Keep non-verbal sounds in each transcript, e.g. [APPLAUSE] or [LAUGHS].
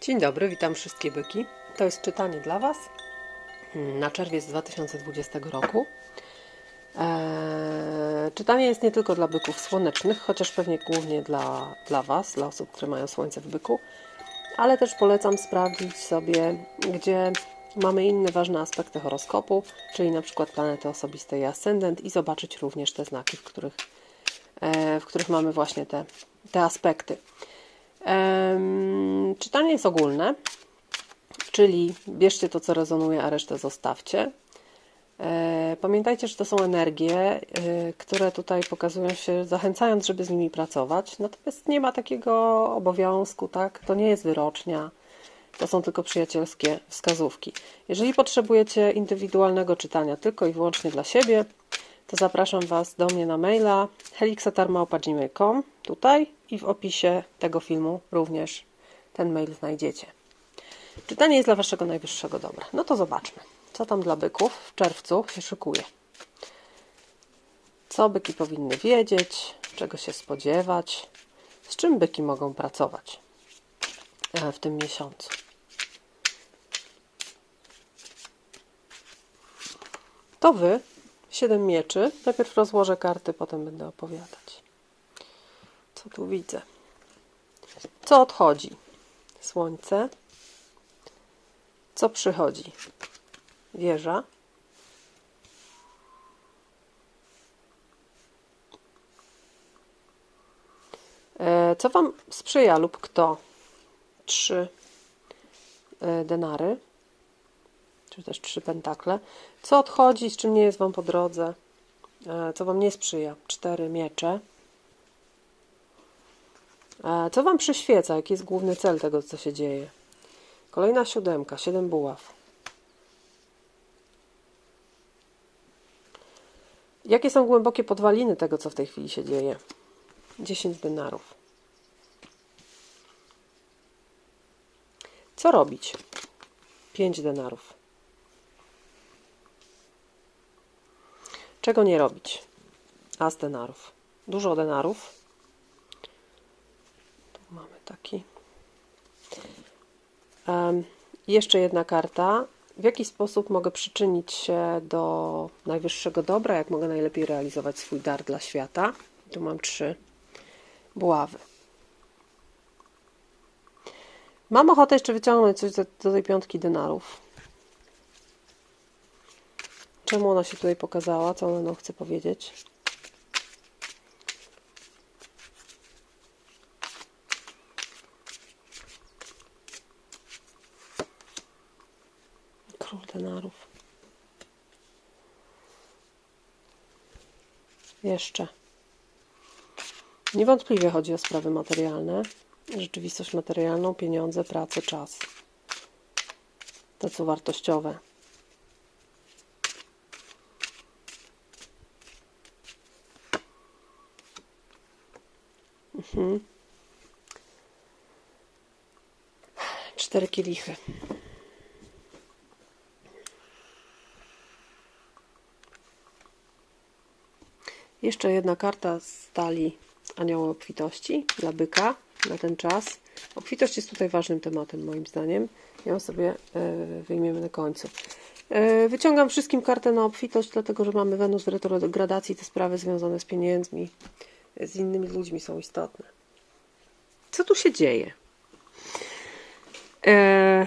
Dzień dobry, witam wszystkie byki. To jest czytanie dla Was na czerwiec 2020 roku. Eee, czytanie jest nie tylko dla byków słonecznych, chociaż pewnie głównie dla, dla Was, dla osób, które mają słońce w byku, ale też polecam sprawdzić sobie, gdzie mamy inne ważne aspekty horoskopu, czyli na przykład planety osobiste i ascendent i zobaczyć również te znaki, w których, e, w których mamy właśnie te, te aspekty. Czytanie jest ogólne, czyli bierzcie to, co rezonuje, a resztę zostawcie. E, Pamiętajcie, że to są energie, e, które tutaj pokazują się, zachęcając, żeby z nimi pracować. Natomiast nie ma takiego obowiązku, tak? To nie jest wyrocznia. To są tylko przyjacielskie wskazówki. Jeżeli potrzebujecie indywidualnego czytania tylko i wyłącznie dla siebie, to zapraszam Was do mnie na maila helixatarmałpa.gmail.com tutaj i w opisie tego filmu również ten mail znajdziecie. Czytanie jest dla Waszego najwyższego dobra. No to zobaczmy, co tam dla byków w czerwcu się szykuje. Co byki powinny wiedzieć, czego się spodziewać, z czym byki mogą pracować e, w tym miesiącu. To Wy, siedem mieczy. Najpierw rozłożę karty, potem będę opowiadać. Co tu widzę? Co odchodzi? Słońce. Co przychodzi? Wieża. E, Co Wam sprzyja lub kto? Trzy e, denary, czy też trzy pentakle. Co odchodzi, z czym nie jest Wam po drodze? E, Co Wam nie sprzyja? Cztery miecze. Co Wam przyświeca? Jaki jest główny cel tego, co się dzieje? Kolejna siódemka, siedem buław. Jakie są głębokie podwaliny tego, co w tej chwili się dzieje? 10 denarów. Co robić? 5 denarów. Czego nie robić? As denarów. Dużo denarów. Mamy taki. Um, jeszcze jedna karta. W jaki sposób mogę przyczynić się do najwyższego dobra? Jak mogę najlepiej realizować swój dar dla świata? Tu mam trzy buławy. Mam ochotę jeszcze wyciągnąć coś do, do tej piątki denarów. Czemu ona się tutaj pokazała? Co ona chce powiedzieć? Jeszcze. Niewątpliwie chodzi o sprawy materialne, rzeczywistość materialną, pieniądze, pracę, czas. To co wartościowe. Mhm. Cztery kielichy. Jeszcze jedna karta z talii Anioła Obfitości dla byka na ten czas. Obfitość jest tutaj ważnym tematem, moim zdaniem. Ją sobie e, wyjmiemy na końcu. E, Wyciągam wszystkim kartę na obfitość, dlatego że mamy Wenus w retrogradacji. Te sprawy związane z pieniędzmi, z innymi ludźmi są istotne. Co tu się dzieje? E...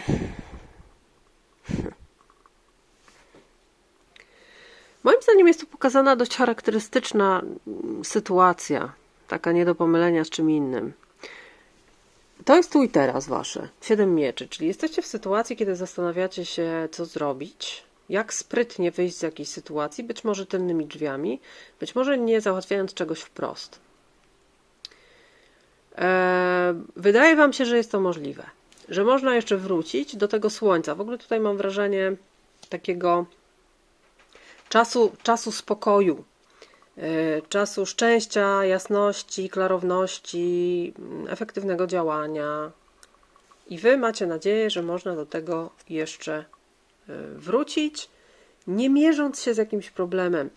Moim zdaniem jest tu pokazana dość charakterystyczna mm, sytuacja, taka nie do pomylenia z czym innym. To jest tu i teraz wasze. Siedem mieczy, czyli jesteście w sytuacji, kiedy zastanawiacie się, co zrobić, jak sprytnie wyjść z jakiejś sytuacji, być może tylnymi drzwiami, być może nie załatwiając czegoś wprost. Eee, wydaje wam się, że jest to możliwe, że można jeszcze wrócić do tego słońca. W ogóle tutaj mam wrażenie takiego czasu, czasu spokoju, e, czasu szczęścia, jasności, klarowności, mm, efektywnego działania. I wy macie nadzieję, że można do tego jeszcze e, wrócić, nie mierząc się z jakimś problemem.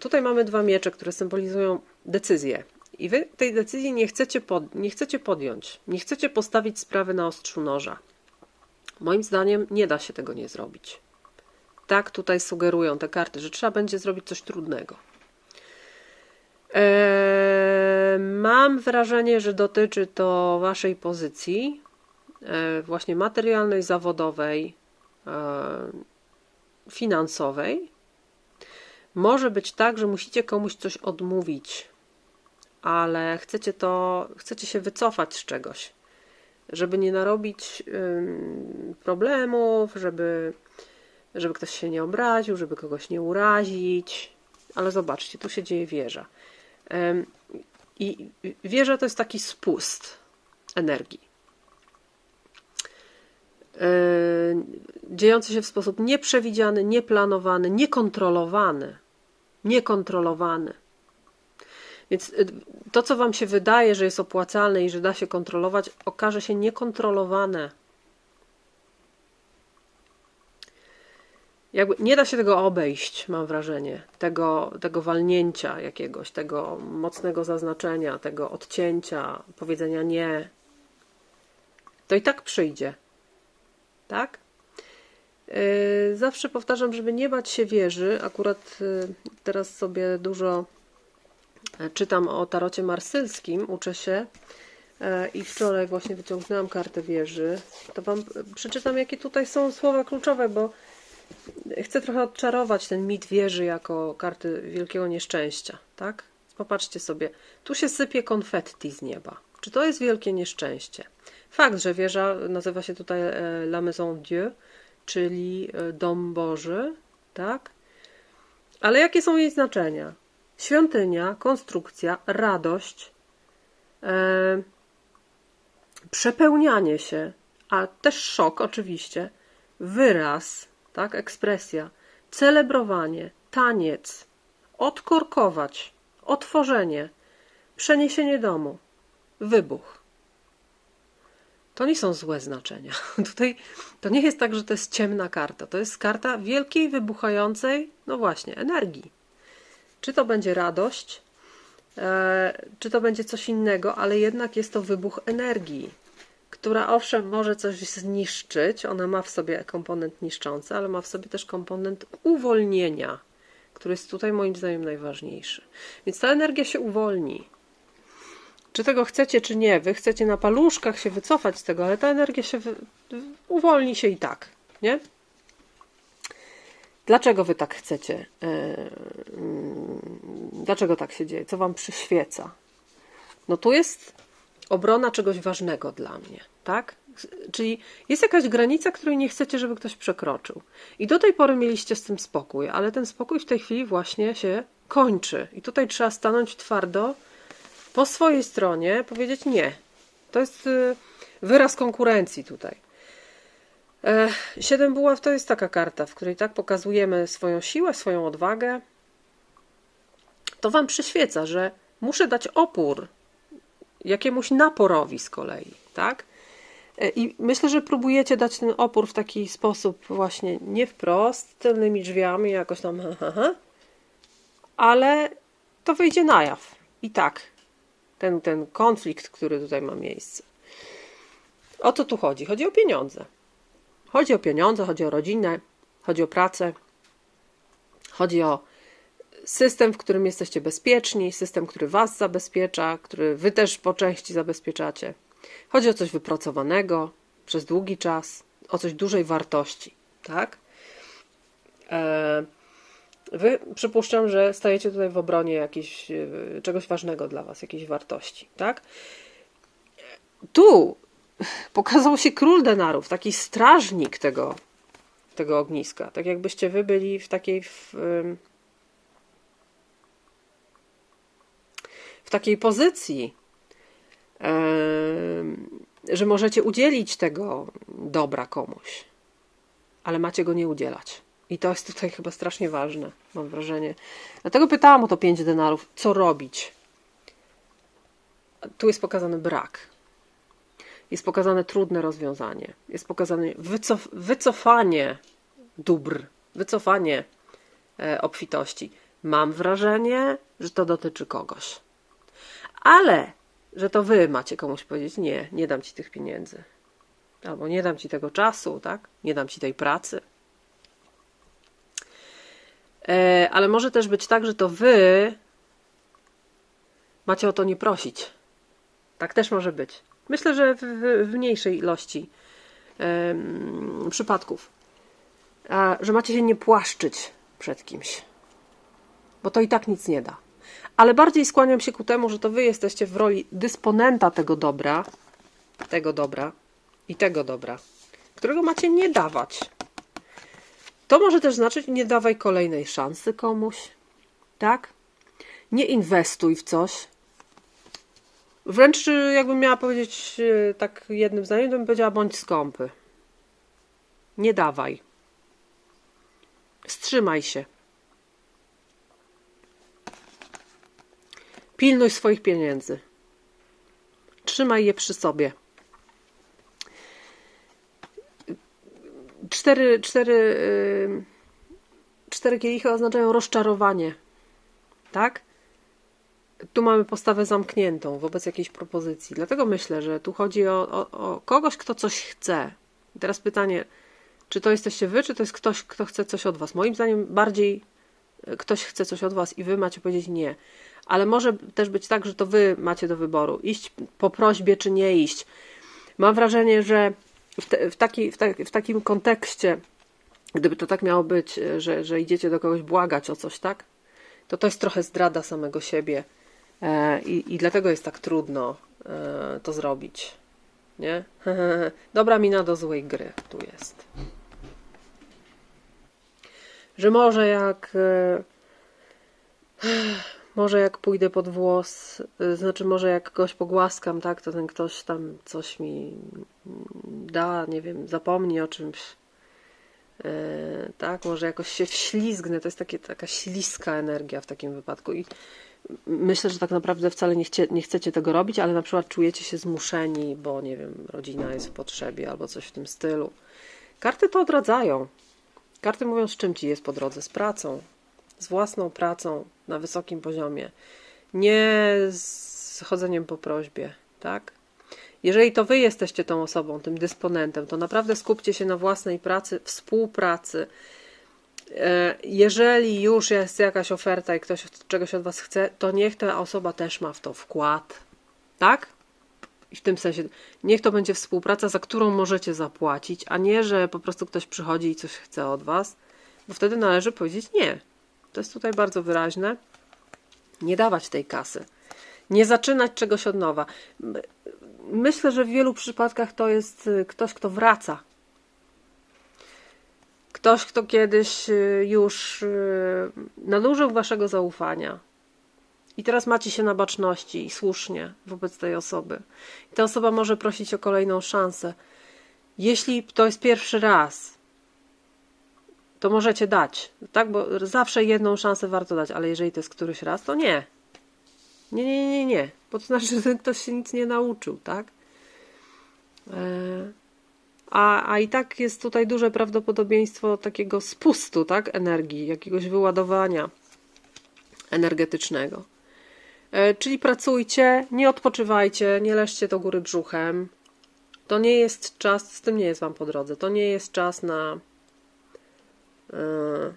Tutaj mamy dwa miecze, które symbolizują decyzję. I wy tej decyzji nie chcecie, pod, nie chcecie podjąć. Nie chcecie postawić sprawy na ostrzu noża. Moim zdaniem nie da się tego nie zrobić. Tak tutaj sugerują te karty, że trzeba będzie zrobić coś trudnego. Eee, mam wrażenie, że dotyczy to Waszej pozycji, e, właśnie materialnej, zawodowej, e, finansowej. Może być tak, że musicie komuś coś odmówić, ale chcecie to, chcecie się wycofać z czegoś, żeby nie narobić ym, problemów, żeby, żeby ktoś się nie obraził, żeby kogoś nie urazić. Ale zobaczcie, tu się dzieje wieża. I wieża to jest taki spust energii. Yy, dziejący się w sposób nieprzewidziany, nieplanowany, niekontrolowany. Niekontrolowany. Więc y, to, co Wam się wydaje, że jest opłacalne i że da się kontrolować, okaże się niekontrolowane. Jakby nie da się tego obejść, mam wrażenie, tego, tego walnięcia jakiegoś, tego mocnego zaznaczenia, tego odcięcia, powiedzenia nie. To i tak przyjdzie. Tak? Yy, zawsze powtarzam, żeby nie bać się wieży. Akurat yy, teraz sobie dużo e, czytam o tarocie marsylskim, uczę się e, i wczoraj właśnie wyciągnęłam kartę wieży. To Wam przeczytam, jakie tutaj są słowa kluczowe, bo chcę trochę odczarować ten mit wieży jako karty wielkiego nieszczęścia. Tak? Popatrzcie sobie, tu się sypie konfetti z nieba. Czy to jest wielkie nieszczęście? Fakt, że wieża nazywa się tutaj e, La Maison Dieu, czyli e, Dom Boży, tak? Ale jakie są jej znaczenia? Świątynia, konstrukcja, radość, e, przepełnianie się, a też szok oczywiście, wyraz, tak, ekspresja, celebrowanie, taniec, odkorkować, otworzenie, przeniesienie domu, wybuch. To nie są złe znaczenia. [LAUGHS] Tutaj to nie jest tak, że to jest ciemna karta. To jest karta wielkiej, wybuchającej, no właśnie, energii. Czy to będzie radość, e, czy to będzie coś innego, ale jednak jest to wybuch energii, która owszem może coś zniszczyć. Ona ma w sobie komponent niszczący, ale ma w sobie też komponent uwolnienia, który jest tutaj moim zdaniem najważniejszy. Więc ta energia się uwolni. Czy tego chcecie, czy nie, wy chcecie na paluszkach się wycofać z tego, ale ta energia się wy... uwolni się i tak, nie? Dlaczego wy tak chcecie? E, mm, dlaczego tak się dzieje? Co wam przyświeca? No tu jest obrona czegoś ważnego dla mnie, tak? Czyli jest jakaś granica, której nie chcecie, żeby ktoś przekroczył. I do tej pory mieliście z tym spokój, ale ten spokój w tej chwili właśnie się kończy. I tutaj trzeba stanąć twardo po swojej stronie powiedzieć nie. To jest y, wyraz konkurencji tutaj. Siedem buław to jest taka karta, w której tak pokazujemy swoją siłę, swoją odwagę. To wam przyświeca, że muszę dać opór jakiemuś naporowi z kolei, tak? E, I myślę, że próbujecie dać ten opór w taki sposób właśnie nie wprost, tylnymi drzwiami, jakoś tam, ha, ha, ale to wyjdzie na jaw. I tak, ten, ten konflikt, który tutaj ma miejsce. O co tu chodzi? Chodzi o pieniądze. Chodzi o pieniądze, chodzi o rodzinę, chodzi o pracę, chodzi o system, w którym jesteście bezpieczni, system, który Was zabezpiecza, który Wy też po części zabezpieczacie. Chodzi o coś wypracowanego przez długi czas, o coś dużej wartości, tak? Eee, Wy przypuszczam, że stajecie tutaj w obronie jakiejś, e, czegoś ważnego dla Was, jakiejś wartości, tak? Tu pokazał się król denarów, taki strażnik tego, tego ogniska. Tak jakbyście Wy byli w takiej. W, w takiej pozycji, że możecie udzielić tego dobra komuś, ale macie go nie udzielać. I to jest tutaj chyba strasznie ważne, mam wrażenie. Dlatego pytałam o to 5 denarów, co robić. Tu jest pokazany brak. Jest pokazane trudne rozwiązanie. Jest pokazane wycof wycofanie dóbr, wycofanie e, obfitości. Mam wrażenie, że to dotyczy kogoś. Ale, że to wy macie komuś powiedzieć, nie, nie dam ci tych pieniędzy. Albo nie dam ci tego czasu, tak? Nie dam ci tej pracy. E, ale może też być tak, że to wy macie o to nie prosić. Tak też może być. Myślę, że w, w, mniejszej ilości przypadków. A, że macie się nie płaszczyć przed kimś. Bo to i tak nic nie da. Ale bardziej skłaniam się ku temu, że to wy jesteście w roli dysponenta tego dobra, tego dobra i tego dobra, którego macie nie dawać. To może też znaczyć, nie dawaj kolejnej szansy komuś, tak? Nie inwestuj w coś. Wręcz y, jakbym miała powiedzieć y, tak jednym zdaniem, to bym powiedziała bądź skąpy. Nie dawaj. Wstrzymaj się. Pilnuj swoich pieniędzy. Trzymaj je przy sobie. Cztery, cztery, yy, cztery kielichy oznaczają rozczarowanie. Tak? Tu mamy postawę zamkniętą wobec jakiejś propozycji. Dlatego myślę, że tu chodzi o, o, o kogoś, kto coś chce. I teraz pytanie, czy to jesteście wy, czy to jest ktoś, kto chce coś od was? Moim zdaniem bardziej ktoś chce coś od was i wy macie powiedzieć nie. Ale może też być tak, że to wy macie do wyboru. Iść po prośbie, czy nie iść. Mam wrażenie, że w, te, w, taki, w, w takim kontekście, gdyby to tak miało być, że, że idziecie do kogoś błagać o coś, tak? To to jest trochę zdrada samego siebie. E, I, I dlatego jest tak trudno e, to zrobić. Nie? [LAUGHS] Dobra mina do złej gry tu jest. Że może jak e, [SIGHS] może jak pójdę pod włos, y, znaczy może jak kogoś pogłaskam, tak, to ten ktoś tam coś mi da, nie wiem, zapomni o czymś. Yy, tak, może jakoś się wślizgnę, to jest takie, taka śliska energia w takim wypadku i myślę, że tak naprawdę wcale nie, chcie, nie chcecie tego robić, ale na przykład czujecie się zmuszeni, bo nie wiem, rodzina jest w potrzebie albo coś w tym stylu. Karty to odradzają. Karty mówią, z czym ci jest po drodze, z pracą, z własną pracą na wysokim poziomie, nie z chodzeniem po prośbie, tak? Jeżeli to wy jesteście tą osobą, tym dysponentem, to naprawdę skupcie się na własnej pracy, współpracy. E, jeżeli już jest jakaś oferta i ktoś czegoś od was chce, to niech ta osoba też ma w to wkład, tak? I w tym sensie, niech to będzie współpraca, za którą możecie zapłacić, a nie, że po prostu ktoś przychodzi i coś chce od was, bo wtedy należy powiedzieć nie. To jest tutaj bardzo wyraźne. Nie dawać tej kasy. Nie zaczynać czegoś od nowa. Myślę, że w wielu przypadkach to jest y, ktoś, kto wraca. Ktoś, kto kiedyś y, już y, nadużył waszego zaufania. I teraz macie się na baczności i słusznie wobec tej osoby. I ta osoba może prosić o kolejną szansę. Jeśli to jest pierwszy raz, to możecie dać, tak? Bo zawsze jedną szansę warto dać, ale jeżeli to jest któryś raz, to nie. Nie, nie, nie, nie, bo to znaczy, że ktoś się nic nie nauczył, tak? E, a, a i tak jest tutaj duże prawdopodobieństwo takiego spustu, tak? Energii, jakiegoś wyładowania energetycznego. E, czyli pracujcie, nie odpoczywajcie, nie leżcie do góry brzuchem. To nie jest czas, z tym nie jest Wam po drodze, to nie jest czas na Yy,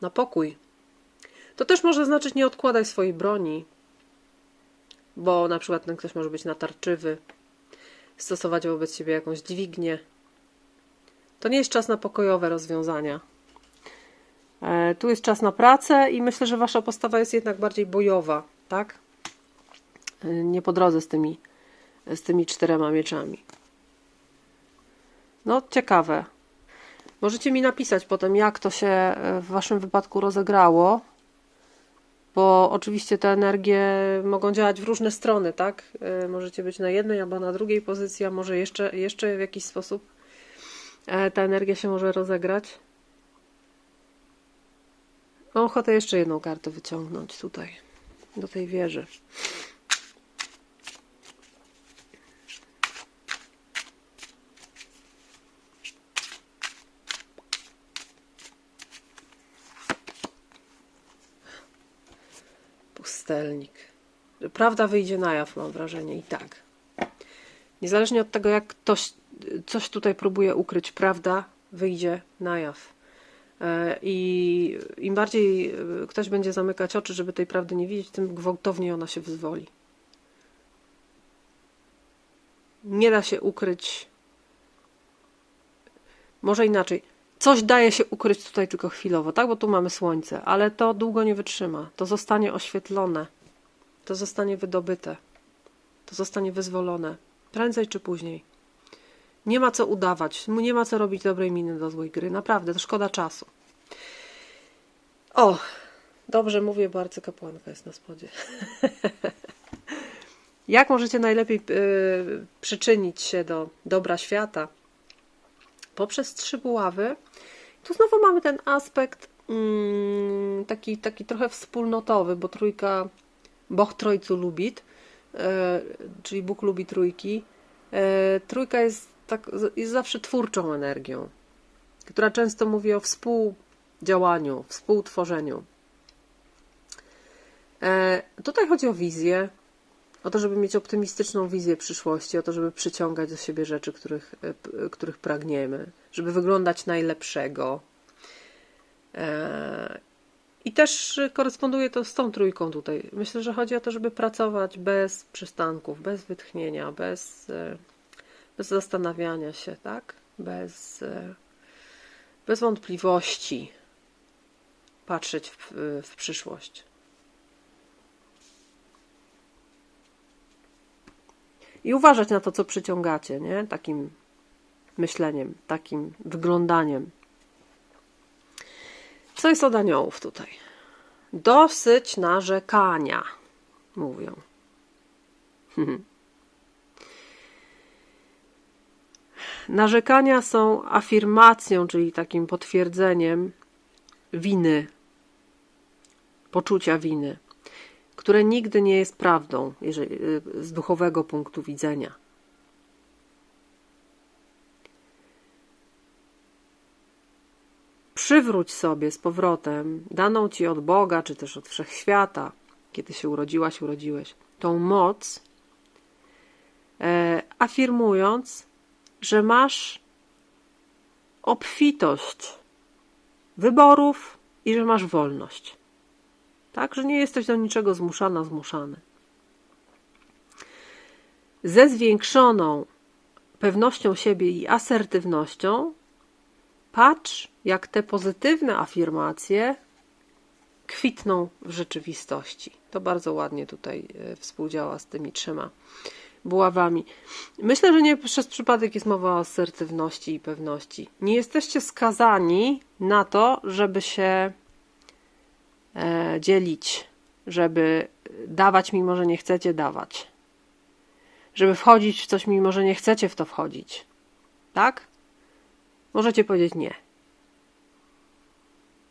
na pokój. To też może znaczyć nie odkładaj swojej broni, bo na przykład ten ktoś może być natarczywy, stosować wobec siebie jakąś dźwignię. To nie jest czas na pokojowe rozwiązania. E, tu jest czas na pracę i myślę, że wasza postawa jest jednak bardziej bojowa, tak? E, nie po drodze z tymi, z tymi czterema mieczami. No, ciekawe. Możecie mi napisać potem, jak to się e, w Waszym wypadku rozegrało, bo oczywiście te energie mogą działać w różne strony, tak? Możecie być na jednej albo na drugiej pozycji, a może jeszcze, jeszcze w jakiś sposób ta energia się może rozegrać. Mam ochotę jeszcze jedną kartę wyciągnąć tutaj, do tej wieży. pustelnik. prawda wyjdzie na jaw, mam wrażenie, i tak. Niezależnie od tego, jak ktoś coś tutaj próbuje ukryć, prawda wyjdzie na jaw. E, I im bardziej e, ktoś będzie zamykać oczy, żeby tej prawdy nie widzieć, tym gwałtowniej ona się wyzwoli. Nie da się ukryć. Może inaczej. Coś daje się ukryć tutaj tylko chwilowo, tak? Bo tu mamy słońce, ale to długo nie wytrzyma. To zostanie oświetlone. To zostanie wydobyte. To zostanie wyzwolone. Prędzej czy później. Nie ma co udawać, nie ma co robić dobrej miny do złej gry. Naprawdę, to szkoda czasu. O, dobrze mówię, bo arcykapłanka jest na spodzie. [LAUGHS] Jak możecie najlepiej yy, przyczynić się do dobra świata? Poprzez trzy buławy. Tu znowu mamy ten aspekt yy, taki, taki trochę wspólnotowy, bo trójka, Boch Trojcu lubit, yy, czyli Bóg lubi trójki. Trójka jest, tak, jest zawsze twórczą energią, która często mówi o współdziałaniu, współtworzeniu. Tutaj chodzi o wizję, o to, żeby mieć optymistyczną wizję przyszłości, o to, żeby przyciągać do siebie rzeczy, których, e, których pragniemy, żeby wyglądać najlepszego. E, I też koresponduje to z tą trójką tutaj. Myślę, że chodzi o to, żeby pracować bez przystanków, bez wytchnienia, bez, e, bez zastanawiania się, tak? Bez, bez wątpliwości patrzeć w, w przyszłość. i uważać na to, co przyciągacie, nie? Takim myśleniem, takim wyglądaniem. Co jest od aniołów tutaj? Dosyć narzekania, mówią. [LAUGHS] Narzekania są afirmacją, czyli takim potwierdzeniem winy, poczucia winy które nigdy nie jest prawdą jeżeli, z duchowego punktu widzenia. Przywróć sobie z powrotem daną ci od Boga, czy też od wszechświata, kiedy się urodziłaś, urodziłeś, tą moc, e, afirmując, że masz obfitość wyborów i że masz wolność. Tak, że nie jesteś do niczego zmuszana, zmuszany. Ze zwiększoną pewnością siebie i asertywnością patrz, jak te pozytywne afirmacje kwitną w rzeczywistości. To bardzo ładnie tutaj e, współdziała z tymi trzema buławami. Myślę, że nie przez przypadek jest mowa o asertywności i pewności. Nie jesteście skazani na to, żeby się E, dzielić, żeby dawać, mimo że nie chcecie dawać. Żeby wchodzić w coś, mimo że nie chcecie w to wchodzić. Tak? Możecie powiedzieć nie.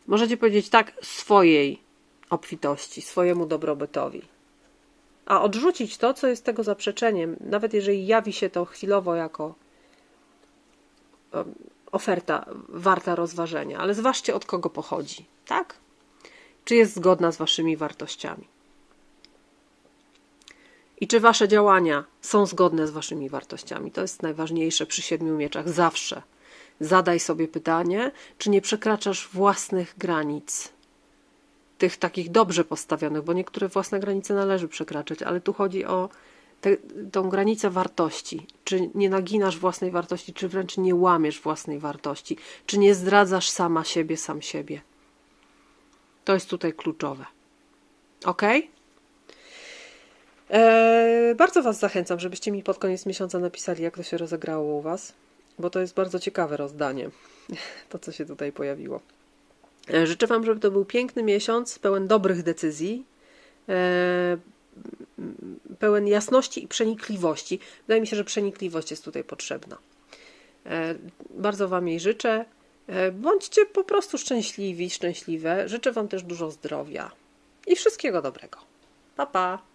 Możecie powiedzieć tak swojej obfitości, swojemu dobrobytowi. A odrzucić to, co jest tego zaprzeczeniem, nawet jeżeli jawi się to chwilowo jako oferta warta rozważenia, ale zważcie od kogo pochodzi, tak? czy jest zgodna z Waszymi wartościami. I czy Wasze działania są zgodne z Waszymi wartościami? To jest najważniejsze przy siedmiu mieczach zawsze. Zadaj sobie pytanie, czy nie przekraczasz własnych granic, tych takich dobrze postawionych, bo niektóre własne granice należy przekraczać, ale tu chodzi o te, tą granicę wartości. Czy nie naginasz własnej wartości, czy wręcz nie łamiesz własnej wartości, czy nie zdradzasz sama siebie, sam siebie. To jest tutaj kluczowe. Ok? Eee, bardzo Was zachęcam, żebyście mi pod koniec miesiąca napisali, jak to się rozegrało u Was, bo to jest bardzo ciekawe rozdanie, [LAUGHS] to co się tutaj pojawiło. Eee, życzę Wam, żeby to był piękny miesiąc, pełen dobrych decyzji, eee, pełen jasności i przenikliwości. Wydaje mi się, że przenikliwość jest tutaj potrzebna. Eee, bardzo Wam jej życzę. E, bądźcie po prostu szczęśliwi, szczęśliwe. Życzę Wam też dużo zdrowia i wszystkiego dobrego. Pa, pa!